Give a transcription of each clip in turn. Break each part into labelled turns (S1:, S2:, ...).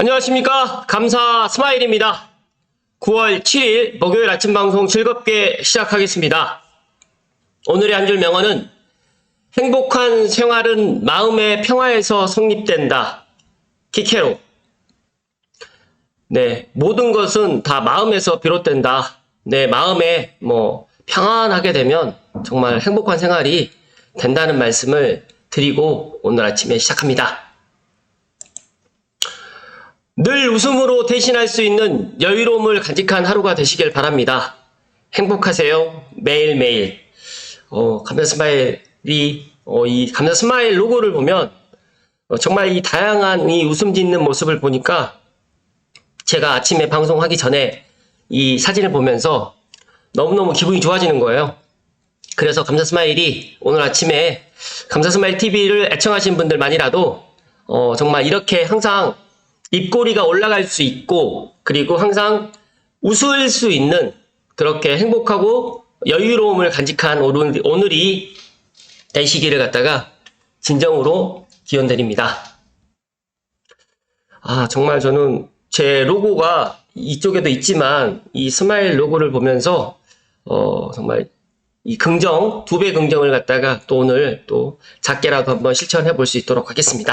S1: 안녕하십니까. 감사 스마일입니다. 9월 7일 목요일 아침 방송 즐겁게 시작하겠습니다. 오늘의 한 줄 명언은 행복한 생활은 마음의 평화에서 성립된다. 키케로. 네, 모든 것은 다 마음에서 비롯된다. 내 마음에 뭐 평안하게 되면 정말 행복한 생활이 된다는 말씀을 드리고 오늘 아침에 시작합니다. 늘 웃음으로 대신할 수 있는 여유로움을 간직한 하루가 되시길 바랍니다. 행복하세요. 매일매일. 어, 감자 스마일이, 어, 이 감자 스마일 로고를 보면 어, 정말 이 다양한 이 웃음 짓는 모습을 보니까 제가 아침에 방송하기 전에 이 사진을 보면서 너무너무 기분이 좋아지는 거예요. 그래서 감사 스마일이 오늘 아침에 감사 스마일 TV를 애청하신 분들만이라도 어, 정말 이렇게 항상 입꼬리가 올라갈 수 있고 그리고 항상 웃을 수 있는 그렇게 행복하고 여유로움을 간직한 오늘, 오늘이 되시기를 갖다가 진정으로 기원드립니다. 아 정말 저는 제 로고가 이쪽에도 있지만 이 스마일 로고를 보면서 어 정말 이 긍정 두 배 긍정을 갖다가 또 오늘 또 작게라도 한번 실천해 볼 수 있도록 하겠습니다.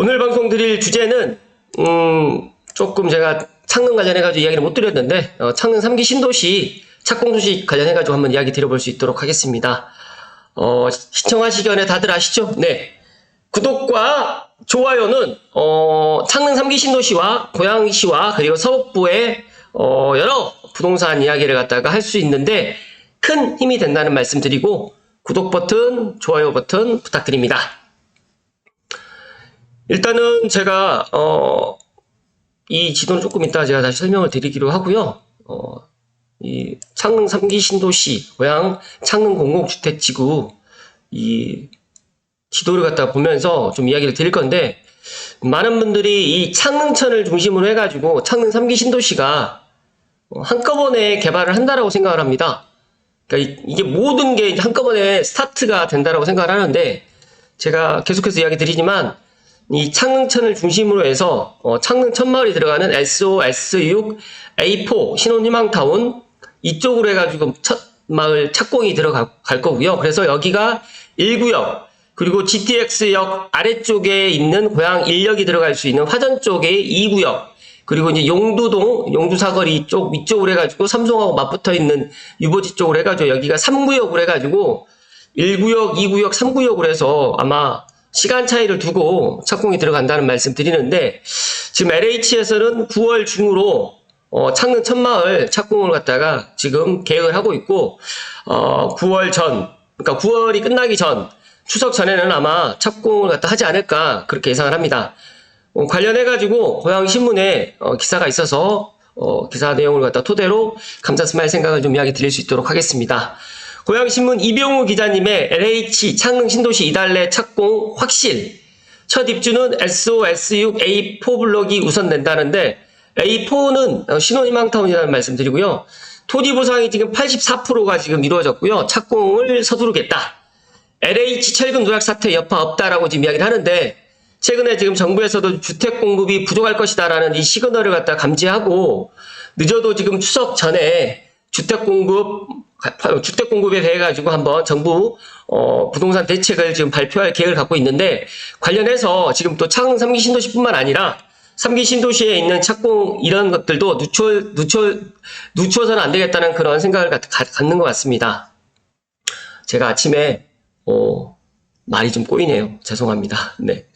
S1: 오늘 방송 드릴 주제는 음 조금 제가 창릉 관련해 가지고 이야기를 못 드렸는데 어, 창릉 3기 신도시 착공 소식 관련해 가지고 한번 이야기 드려볼 수 있도록 하겠습니다. 어, 시청하시기 전에 다들 아시죠? 네. 구독과 좋아요는 어, 창릉 3기 신도시와 고양시와 그리고 서북부의 어, 여러 부동산 이야기를 갖다가 할 수 있는데 큰 힘이 된다는 말씀 드리고 구독 버튼, 좋아요 버튼 부탁드립니다. 일단은 제가 어, 이 지도는 조금 이따 제가 다시 설명을 드리기로 하고요. 어, 이 창릉 3기 신도시 고양 창릉 공공주택지구 이 지도를 갖다 보면서 좀 이야기를 드릴 건데 많은 분들이 이 창릉천을 중심으로 해가지고 창릉 3기 신도시가 어, 한꺼번에 개발을 한다라고 생각을 합니다. 그러니까 이- 이게 모든 게 한꺼번에 스타트가 된다라고 생각을 하는데 제가 계속해서 이야기 드리지만 이 창릉천을 중심으로 해서 어, 창릉 천마을이 들어가는 SOS6 A4 신혼희망타운 이쪽으로 해가지고 첫 마을 착공이 들어갈 거고요. 그래서 여기가 1구역 그리고 GTX역 아래쪽에 있는 고향 1역이 들어갈 수 있는 화전 쪽에 2구역 그리고 이제 용두동 용두사거리 쪽 위쪽으로 해가지고 삼성하고 맞붙어 있는 유보지 쪽으로 해가지고 여기가 3구역으로 해가지고 1구역, 2구역, 3구역으로 해서 아마 시간 차이를 두고 착공이 들어간다는 말씀 드리는데 지금 LH에서는 9월 중으로 어, 창릉 천마을 착공을 갖다가 지금 계획을 하고 있고 어, 9월 전 그러니까 9월이 끝나기 전 추석 전에는 아마 착공을 갖다 하지 않을까 그렇게 예상을 합니다. 어, 관련해 가지고 고양 신문에 어, 기사가 있어서 어, 기사 내용을 갖다 토대로 감사 스마일 생각을 좀 이야기 드릴 수 있도록 하겠습니다. 고양신문 이병우 기자님의 LH 창릉 신도시 이달래 착공 확실. 첫 입주는 SOS6 A4 블록이 우선 낸다는데 A4는 신혼희망타운이라는 말씀드리고요. 토지 보상이 지금 84%가 지금 이루어졌고요. 착공을 서두르겠다. LH 철근 노약 사태 여파 없다라고 지금 이야기를 하는데 최근에 지금 정부에서도 주택 공급이 부족할 것이다라는 이 시그널을 갖다 감지하고 늦어도 지금 추석 전에 주택 공급 주택 공급에 대해 가지고 한번 정부 어, 부동산 대책을 지금 발표할 계획을 갖고 있는데 관련해서 지금 또 창릉 3기 신도시뿐만 아니라 3기 신도시에 있는 착공 이런 것들도 누출 누출 누추어서는 안 되겠다는 그런 생각을 갖, 갖- 갖는 것 같습니다. 제가 아침에 어, 말이 좀 꼬이네요. 죄송합니다. 네.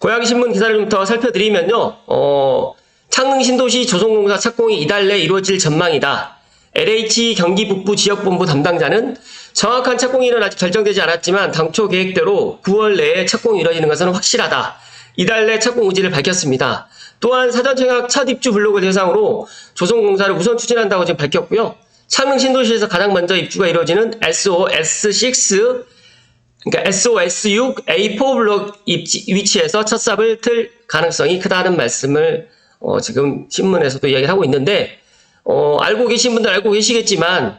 S1: 고양이 신문 기사를 좀 더 살펴드리면요. 어, 창릉 신도시 조성공사 착공이 이달 내 이루어질 전망이다. LH 경기 북부 지역본부 담당자는 정확한 착공일은 아직 결정되지 않았지만 당초 계획대로 9월 내에 착공이 이루어지는 것은 확실하다. 이달 내 착공 의지를 밝혔습니다. 또한 사전 청약 첫 입주 블록을 대상으로 조성공사를 우선 추진한다고 지금 밝혔고요. 창릉 신도시에서 가장 먼저 입주가 이루어지는 SOS6 그러니까 SOS6 A4 블록 입지- 위치에서 첫 삽을 틀 가능성이 크다는 말씀을 어, 지금 신문에서도 이야기를 하고 있는데 어, 알고 계신 분들 알고 계시겠지만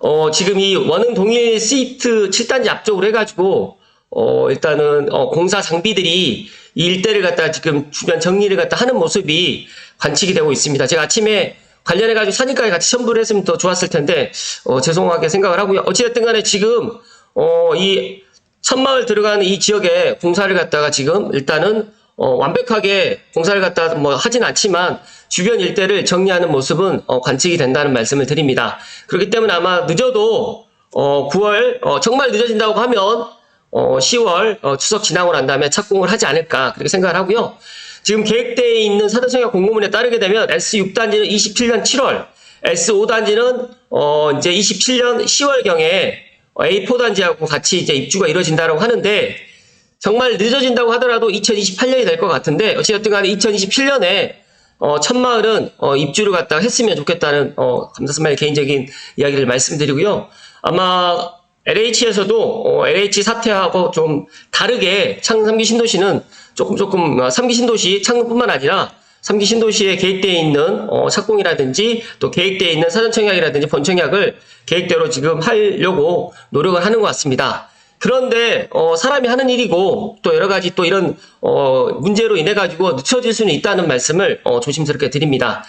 S1: 어, 지금 이 원흥 동일 시트 7단지 앞쪽으로 해가지고 어, 일단은, 어, 공사 장비들이 이 일대를 갖다 지금 주변 정리를 갖다 하는 모습이 관측이 되고 있습니다. 제가 아침에 관련해가지고 사진까지 같이 첨부를 했으면 더 좋았을 텐데, 어, 죄송하게 생각을 하고요. 어찌됐든 간에 지금, 어, 이 천마을 들어가는 이 지역에 공사를 갖다가 지금 일단은 어, 완벽하게 공사를 갖다 뭐 하진 않지만 주변 일대를 정리하는 모습은 어, 관측이 된다는 말씀을 드립니다. 그렇기 때문에 아마 늦어도 어, 9월 어, 정말 늦어진다고 하면 어, 10월 어, 추석 지나고 난 다음에 착공을 하지 않을까 그렇게 생각을 하고요. 지금 계획되어 있는 사전청약 공고문에 따르게 되면 S6단지는 27년 7월, S5단지는 어, 이제 27년 10월경에 A4단지하고 같이 이제 입주가 이루어진다고 하는데 정말 늦어진다고 하더라도 2028년이 될 것 같은데 어찌됐든 간에 2027년에 어, 천마을은 어, 입주를 갖다가 했으면 좋겠다는 어, 감사스마일 개인적인 이야기를 말씀드리고요. 아마 LH에서도 어, LH 사태하고 좀 다르게 창릉 3기 신도시는 조금 조금 어, 3기 신도시 창릉뿐만 아니라 3기 신도시에 계획되어 있는 어, 착공이라든지 또 계획되어 있는 사전청약이라든지 본청약을 계획대로 지금 하려고 노력을 하는 것 같습니다. 그런데 어, 사람이 하는 일이고 또 여러 가지 또 이런 어, 문제로 인해 가지고 늦춰질 수는 있다는 말씀을 어, 조심스럽게 드립니다.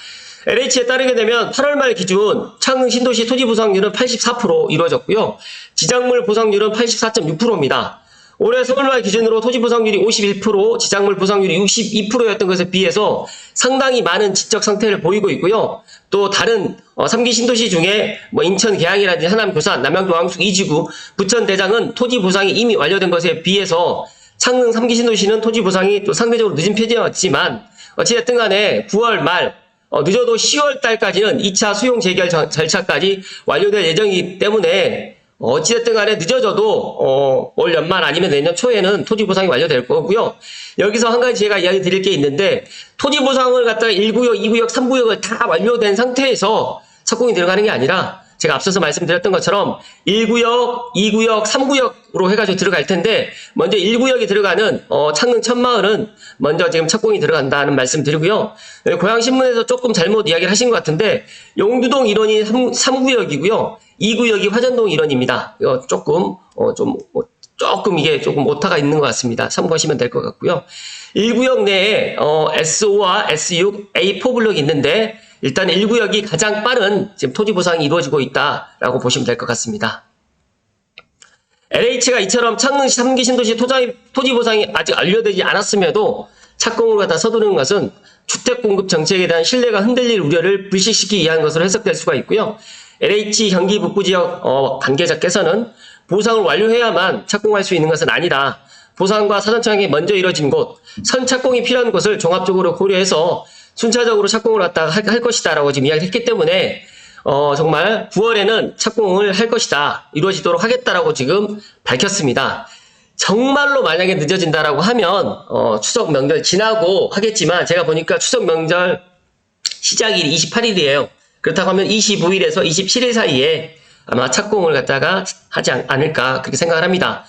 S1: LH에 따르게 되면 8월 말 기준 창릉 신도시 토지 보상률은 84% 이루어졌고요. 지작물 보상률은 84.6%입니다. 올해 서울말 기준으로 토지 보상률이 51%, 지작물 보상률이 62%였던 것에 비해서 상당히 많은 지적 상태를 보이고 있고요. 또 다른 어, 3기 신도시 중에 뭐 인천 계양이라든지 하남 교산, 남양주 왕숙 이지구, 부천 대장은 토지 보상이 이미 완료된 것에 비해서 창릉 3기 신도시는 토지 보상이 또 상대적으로 늦은 편이었지만 어찌됐든 간에 9월 말 어, 늦어도 10월 달까지는 2차 수용 재결 절- 절차까지 완료될 예정이기 때문에 어, 어찌됐든 간에 늦어져도 어, 올 연말 아니면 내년 초에는 토지 보상이 완료될 거고요. 여기서 한 가지 제가 이야기 드릴 게 있는데 토지 보상을 갖다가 1구역, 2구역, 3구역을 다 완료된 상태에서 착공이 들어가는 게 아니라 제가 앞서서 말씀드렸던 것처럼 1구역, 2구역, 3구역으로 해가지고 들어갈 텐데 먼저 1구역이 들어가는 어, 창릉 천마을은 먼저 지금 착공이 들어간다는 말씀 드리고요. 여기 고양신문에서 조금 잘못 이야기를 하신 것 같은데 용두동 일원이 3, 구역이고요 2구역이 화전동 일원입니다. 이거 조금 어, 좀 어, 조금 이게 조금 오타가 있는 것 같습니다. 참고하시면 될 것 같고요. 1구역 내에 어, S5와 S6, A4 블록이 있는데 일단 1구역이 가장 빠른 지금 토지 보상이 이루어지고 있다라고 보시면 될 것 같습니다. LH가 이처럼 창릉 3기 신도시 토지, 토지 보상이 아직 완료되지 않았음에도 착공을 갖다 서두르는 것은 주택 공급 정책에 대한 신뢰가 흔들릴 우려를 불식시키기 위한 것으로 해석될 수가 있고요. LH 경기 북부 지역 어, 관계자께서는 보상을 완료해야만 착공할 수 있는 것은 아니다. 보상과 사전 청약이 먼저 이뤄진 곳, 선착공이 필요한 곳을 종합적으로 고려해서 순차적으로 착공을 갖다가 할, 할 것이다라고 지금 이야기를 했기 때문에 어, 정말 9월에는 착공을 할 것이다. 이루어지도록 하겠다라고 지금 밝혔습니다. 정말로 만약에 늦어진다라고 하면 어, 추석 명절 지나고 하겠지만 제가 보니까 추석 명절 시작일이 28일이에요. 그렇다고 하면 25일에서 27일 사이에 아마 착공을 갖다가 하지 않, 않을까 그렇게 생각을 합니다.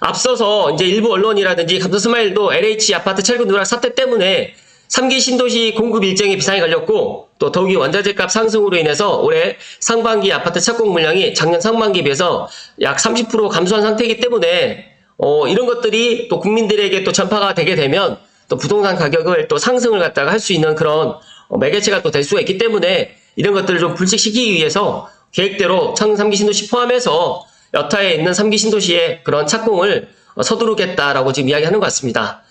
S1: 앞서서 이제 일부 언론이라든지 감사 스마일도 LH 아파트 철근 누락 사태 때문에 3기 신도시 공급 일정에 비상이 걸렸고 또 더욱이 원자재 값 상승으로 인해서 올해 상반기 아파트 착공 물량이 작년 상반기에 비해서 약 30% 감소한 상태이기 때문에 어, 이런 것들이 또 국민들에게 또 전파가 되게 되면 또 부동산 가격을 또 상승을 갖다가 할 수 있는 그런 어, 매개체가 또 될 수가 있기 때문에 이런 것들을 좀 불식시키기 위해서 계획대로 창 3기 신도시 포함해서 여타에 있는 3기 신도시의 그런 착공을 어, 서두르겠다라고 지금 이야기하는 것 같습니다.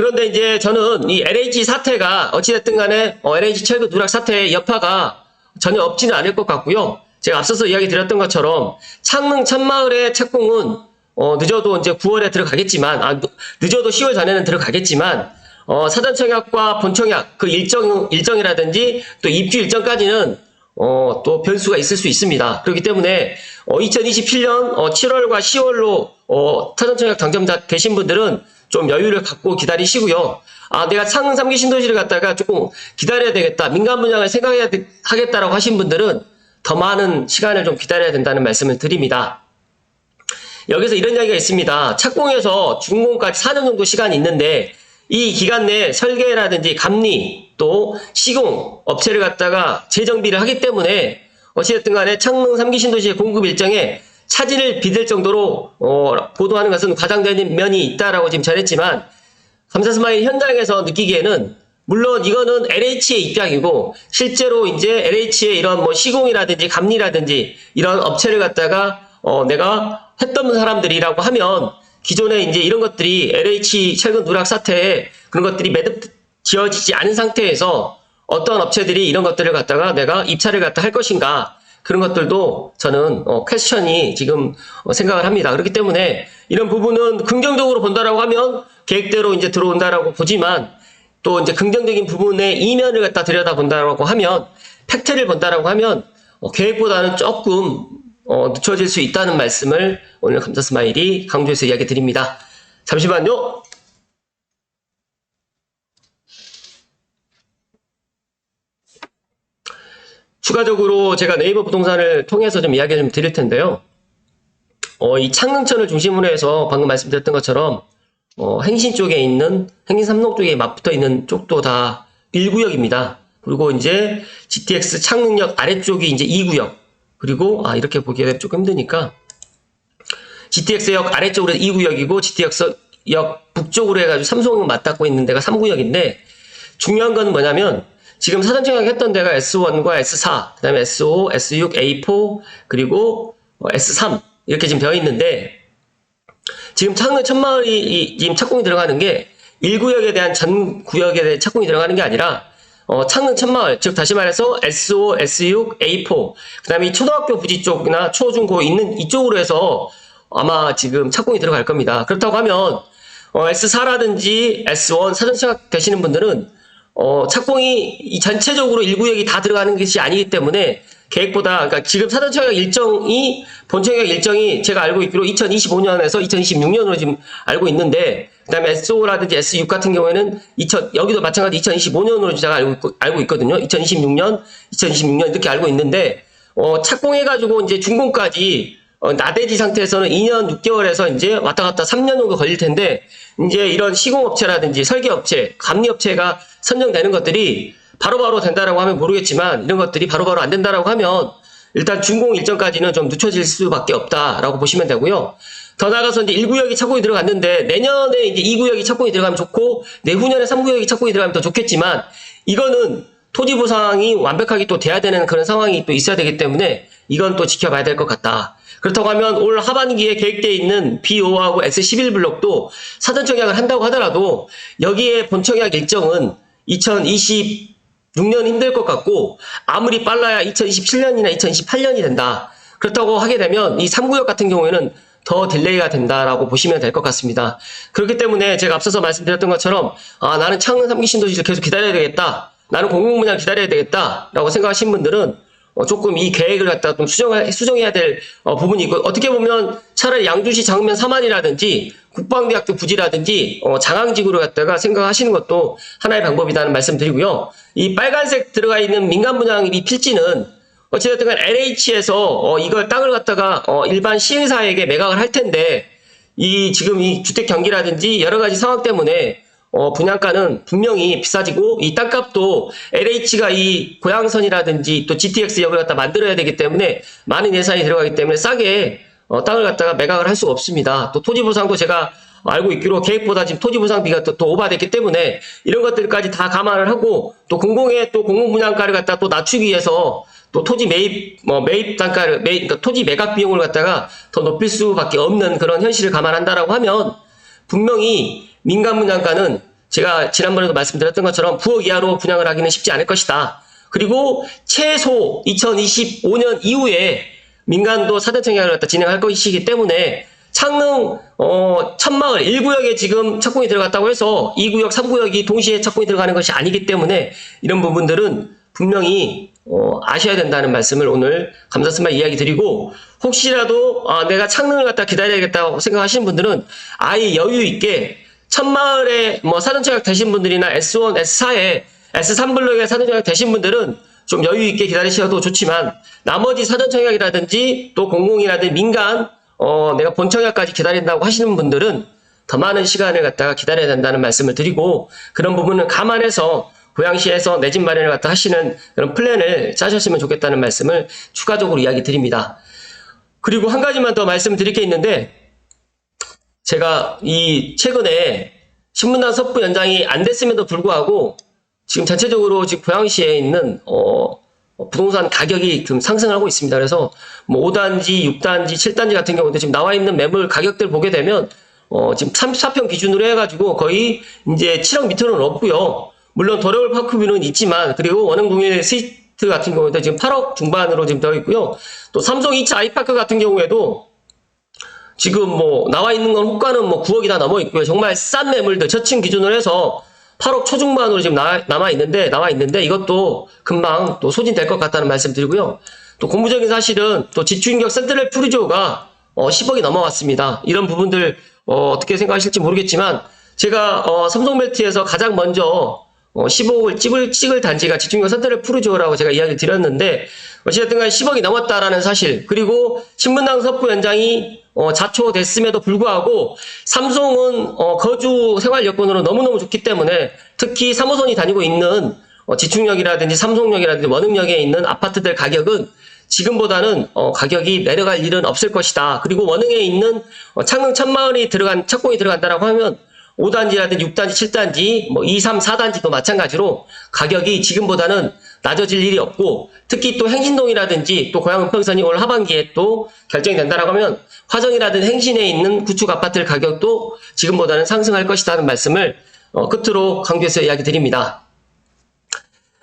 S1: 그런데 이제 저는 이 LH 사태가 어찌됐든 간에 어, LH 철거 누락 사태의 여파가 전혀 없지는 않을 것 같고요. 제가 앞서서 이야기 드렸던 것처럼 창릉 천마을의 착공은 어, 늦어도 이제 9월에 들어가겠지만, 아, 늦어도 10월 전에는 들어가겠지만, 어, 사전 청약과 본 청약, 그 일정, 일정이라든지 또 입주 일정까지는 어, 또 변수가 있을 수 있습니다. 그렇기 때문에, 어, 2027년, 7월과 10월로, 어, 사전 청약 당첨자 되신 분들은 좀 여유를 갖고 기다리시고요. 아, 내가 창릉 3기 신도시를 갖다가 조금 기다려야 되겠다. 민간 분양을 생각해야 되- 하겠다라고 하신 분들은 더 많은 시간을 좀 기다려야 된다는 말씀을 드립니다. 여기서 이런 이야기가 있습니다. 착공해서 준공까지 4년 정도 시간이 있는데 이 기간 내에 설계라든지 감리 또 시공 업체를 갖다가 재정비를 하기 때문에 어찌됐든 간에 창릉 3기 신도시의 공급 일정에 차질을 빚을 정도로 어, 보도하는 것은 과장되는 면이 있다라고 지금 전했지만 감사스마일 현장에서 느끼기에는 물론 이거는 LH의 입장이고 실제로 이제 LH의 이런 뭐 시공이라든지 감리라든지 이런 업체를 갖다가 어 내가 했던 사람들이라고 하면 기존에 이제 이런 것들이 LH 최근 누락 사태에 그런 것들이 매듭 지어지지 않은 상태에서 어떤 업체들이 이런 것들을 갖다가 내가 입찰을 갖다 할 것인가 그런 것들도 저는 어, 퀘스천이 지금 어, 생각을 합니다. 그렇기 때문에 이런 부분은 긍정적으로 본다라고 하면 계획대로 이제 들어온다라고 보지만 또 이제 긍정적인 부분의 이면을 갖다 들여다 본다라고 하면 팩트를 본다라고 하면 어, 계획보다는 조금 어, 늦춰질 수 있다는 말씀을 오늘 감사 스마일이 강조해서 이야기 드립니다. 잠시만요. 추가적으로 제가 네이버 부동산을 통해서 좀 이야기를 좀 드릴 텐데요. 어, 이 창릉천을 중심으로 해서 방금 말씀드렸던 것처럼 어, 행신 쪽에 있는 행신 삼동 쪽에 맞붙어 있는 쪽도 다 1구역입니다. 그리고 이제 GTX 창릉역 아래쪽이 이제 2구역. 그리고 아 이렇게 보기가 조금 힘드니까 GTX역 아래쪽으로 2구역이고 GTX역 북쪽으로 해가지고 삼성역 맞닿고 있는 데가 3구역인데 중요한 건 뭐냐면 지금 사전 청약 했던 데가 S1과 S4, 그 다음에 S5, S6, A4, 그리고 어, S3 이렇게 지금 되어 있는데 지금 창릉 천마을이 이- 지금 착공이 들어가는 게 1구역에 대한 전 구역에 대한 착공이 들어가는 게 아니라 어, 창릉 천마을, 즉 다시 말해서 S5, S6, A4, 그 다음에 이 초등학교 부지 쪽이나 초중고 있는 이쪽으로 해서 아마 지금 착공이 들어갈 겁니다. 그렇다고 하면 어, S4라든지 S1 사전 청약 되시는 분들은 어, 착공이 이 전체적으로 1구역이 다 들어가는 것이 아니기 때문에 계획보다 그러니까 지금 사전 청약 일정이 본청 약 일정이 제가 알고 있기로 2025년에서 2026년으로 지금 알고 있는데 그다음에 S5라든지 S6 같은 경우에는 2000 여기도 마찬가지 2025년으로 제가 알고 있고, 알고 있거든요. 2026년, 2026년 이렇게 알고 있는데 어, 착공해가지고 이제 준공까지 어, 나대지 상태에서는 2년 6개월에서 이제 왔다 갔다 3년 정도 걸릴 텐데 이제 이런 시공업체라든지 설계업체, 감리업체가 선정되는 것들이 바로바로 된다라고 하면 모르겠지만 이런 것들이 바로 바로 안 된다라고 하면 일단 준공 일정까지는 좀 늦춰질 수밖에 없다라고 보시면 되고요. 더 나아가서 이제 1구역이 착공이 들어갔는데 내년에 이제 2구역이 착공이 들어가면 좋고 내후년에 3구역이 착공이 들어가면 더 좋겠지만 이거는 토지 보상이 완벽하게 또 돼야 되는 그런 상황이 또 있어야 되기 때문에 이건 또 지켜봐야 될 것 같다. 그렇다고 하면 올 하반기에 계획되어 있는 B5하고 S11 블록도 사전 청약을 한다고 하더라도 여기에 본 청약 일정은 2026년 힘들 것 같고 아무리 빨라야 2027년이나 2028년이 된다. 그렇다고 하게 되면 이 3구역 같은 경우에는 더 딜레이가 된다라고 보시면 될 것 같습니다. 그렇기 때문에 제가 앞서서 말씀드렸던 것처럼 아 나는 창릉 3기 신도시를 계속 기다려야 되겠다. 나는 공공분양 기다려야 되겠다라고 생각하신 분들은 어, 조금 이 계획을 갖다 좀 수정해, 수정해야 될 어, 부분이 있고 어떻게 보면 차라리 양주시 장면 사만이라든지 국방대학교 부지라든지 어, 장항지구를 갖다가 생각하시는 것도 하나의 방법이라는 말씀드리고요. 이 빨간색 들어가 있는 민간 분양 이 필지는 어찌됐든 간 LH에서 이걸 땅을 갖다가 어, 일반 시행사에게 매각을 할 텐데 이 지금 이 주택 경기라든지 여러 가지 상황 때문에 어, 분양가는 분명히 비싸지고 이 땅값도 LH가 이 고양선이라든지 또 GTX 역을 갖다 만들어야 되기 때문에 많은 예산이 들어가기 때문에 싸게 어, 땅을 갖다가 매각을 할 수가 없습니다. 또 토지 보상도 제가 알고 있기로 계획보다 지금 토지 보상비가 또, 또 오바됐기 때문에 이런 것들까지 다 감안을 하고 또 공공의 또 공공 분양가를 갖다 또 낮추기 위해서 또 토지 매입 뭐 매입 단가를 매입 그러니까 토지 매각 비용을 갖다가 더 높일 수밖에 없는 그런 현실을 감안한다라고 하면 분명히 민간 분양가는 제가 지난번에도 말씀드렸던 것처럼 9억 이하로 분양을 하기는 쉽지 않을 것이다. 그리고 최소 2025년 이후에 민간도 사전 청약을 갖다 진행할 것이기 때문에 창릉 어 천마을 1구역에 지금 착공이 들어갔다고 해서 2구역, 3구역이 동시에 착공이 들어가는 것이 아니기 때문에 이런 부분들은 분명히 어, 아셔야 된다는 말씀을 오늘 감사스마 이야기 드리고 혹시라도 아, 내가 창릉을 갖다 기다려야겠다고 생각하시는 분들은 아예 여유 있게 천마을에 뭐 사전청약 되신 분들이나 S1, S4에 S3 블록에 사전청약 되신 분들은 좀 여유 있게 기다리셔도 좋지만 나머지 사전청약이라든지 또 공공이라든지 민간 어, 내가 본청약까지 기다린다고 하시는 분들은 더 많은 시간을 갖다가 기다려야 된다는 말씀을 드리고 그런 부분은 감안해서 고양시에서 내 집 마련을 갖다 하시는 그런 플랜을 짜셨으면 좋겠다는 말씀을 추가적으로 이야기 드립니다. 그리고 한 가지만 더 말씀드릴 게 있는데 제가 이 최근에 신문단 섭부 연장이 안 됐음에도 불구하고 지금 전체적으로 지금 고양시에 있는 어, 부동산 가격이 좀 상승을 하고 있습니다. 그래서 뭐 5단지, 6단지, 7단지 같은 경우도 지금 나와 있는 매물 가격들 보게 되면 어, 지금 34평 기준으로 해가지고 거의 이제 7억 밑으로는 없고요. 물론 더러울 파크뷰는 있지만 그리고 원흥동일 스위트 같은 경우에도 지금 8억 중반으로 지금 되어 있고요. 또 삼성 2차 아이파크 같은 경우에도 지금 뭐 나와 있는 건 호가는 뭐 9억이 다 넘어 있고요. 정말 싼 매물들 저층 기준으로 해서 8억 초중반으로 지금 나, 남아 있는데 나와 있는데 이것도 금방 또 소진될 것 같다는 말씀 드리고요. 또 공부적인 사실은 또 지주인격 센트럴 프리조가 어, 10억이 넘어왔습니다. 이런 부분들 어, 떻게 생각하실지 모르겠지만 제가 어, 삼성벨트에서 가장 먼저 어, 15억을 찍을, 찍을 단지가 집중력 센터를 푸르조라고 제가 이야기를 드렸는데, 어찌됐든 간에 10억이 넘었다라는 사실, 그리고 신문당 섭부 연장이 어, 자초됐음에도 불구하고, 삼성은 어, 거주 생활 여건으로 너무너무 좋기 때문에, 특히 3호선이 다니고 있는 어, 지축역이라든지 삼성역이라든지 원흥역에 있는 아파트들 가격은 지금보다는 어, 가격이 내려갈 일은 없을 것이다. 그리고 원흥에 있는 어, 창릉 천마을이 들어간 착공이 들어간다라고 하면 5단지라든지 6단지, 7단지, 뭐 2, 3, 4단지도 마찬가지로 가격이 지금보다는 낮아질 일이 없고 특히 또 행신동이라든지 또 고양 은평선이 올 하반기에 또 결정이 된다라고 하면 화정이라든지 행신에 있는 구축 아파트 가격도 지금보다는 상승할 것이라는 말씀을 어, 끝으로 강조해서 이야기 드립니다.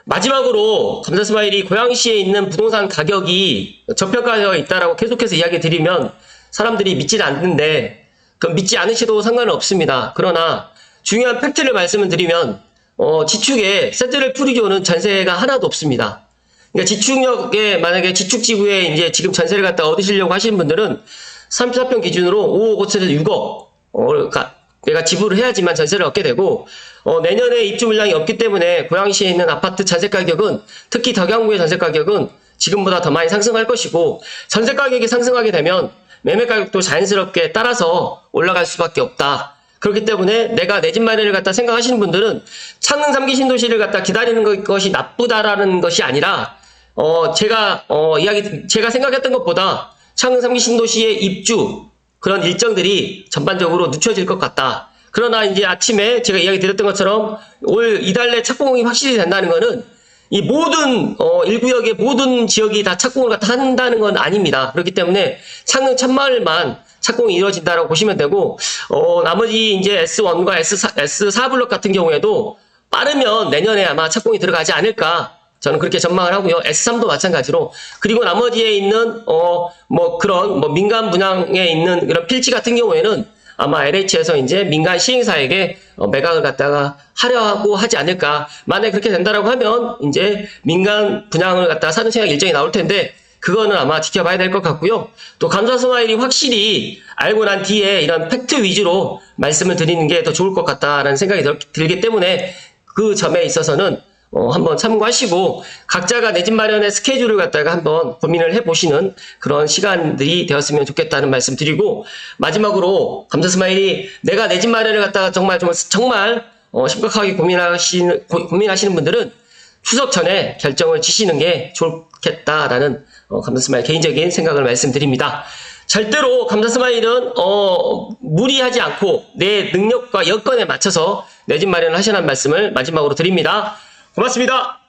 S1: 마지막으로 감사 스마일이 고양시에 있는 부동산 가격이 저평가되어 있다라고 계속해서 이야기 드리면 사람들이 믿지 않는데 그 믿지 않으셔도 상관은 없습니다. 그러나 중요한 팩트를 말씀을 드리면 어, 지축에 세트를 풀이조는 전세가 하나도 없습니다. 그러니까 지축역에 만약에 지축지구에 이제 지금 전세를 갖다 얻으시려고 하시는 분들은 34평 기준으로 5억 5천에서 6억 어, 가- 내가 지불을 해야지만 전세를 얻게 되고 어, 내년에 입주 물량이 없기 때문에 고양시에 있는 아파트 전세 가격은 특히 덕양구의 전세 가격은 지금보다 더 많이 상승할 것이고 전세 가격이 상승하게 되면 매매 가격도 자연스럽게 따라서 올라갈 수밖에 없다. 그렇기 때문에 내가 내 집 마련을 갖다 생각하시는 분들은 창릉 3기 신도시를 갖다 기다리는 것- 것이 나쁘다라는 것이 아니라 어 제가 어 이야기 제가 생각했던 것보다 창릉 3기 신도시의 입주 그런 일정들이 전반적으로 늦춰질 것 같다. 그러나 이제 아침에 제가 이야기 드렸던 것처럼 올 이달 내 착공이 확실히 된다는 거는 이 모든 어 1구역의 모든 지역이 다 착공을 갖다 한다는 건 아닙니다. 그렇기 때문에 창릉 천마을만 착공이 이루어진다고 보시면 되고 어 나머지 이제 S1과 S4, S4 블록 같은 경우에도 빠르면 내년에 아마 착공이 들어가지 않을까 저는 그렇게 전망을 하고요. S3도 마찬가지로 그리고 나머지에 있는 어 뭐 그런 뭐 민간 분양에 있는 그런 필지 같은 경우에는 아마 LH에서 이제 민간 시행사에게 어, 매각을 갖다가 하려 하고 하지 않을까. 만약에 그렇게 된다라고 하면 이제 민간 분양을 갖다가 사전 청약 일정이 나올 텐데 그거는 아마 지켜봐야 될 것 같고요. 또 감사 스마일이 확실히 알고 난 뒤에 이런 팩트 위주로 말씀을 드리는 게 더 좋을 것 같다라는 생각이 들- 들기 때문에 그 점에 있어서는 어, 한번 참고하시고 각자가 내 집 마련의 스케줄을 갖다가 한번 고민을 해보시는 그런 시간들이 되었으면 좋겠다는 말씀 드리고 마지막으로 감사 스마일이 내가 내 집 마련을 갖다가 정말 좀 정말 어, 심각하게 고민하시는 고, 고민하시는 분들은 추석 전에 결정을 지시는 게 좋겠다라는 어, 감사 스마일 개인적인 생각을 말씀드립니다. 절대로 감사 스마일은 어, 무리하지 않고 내 능력과 여건에 맞춰서 내 집 마련을 하시라는 말씀을 마지막으로 드립니다. 고맙습니다.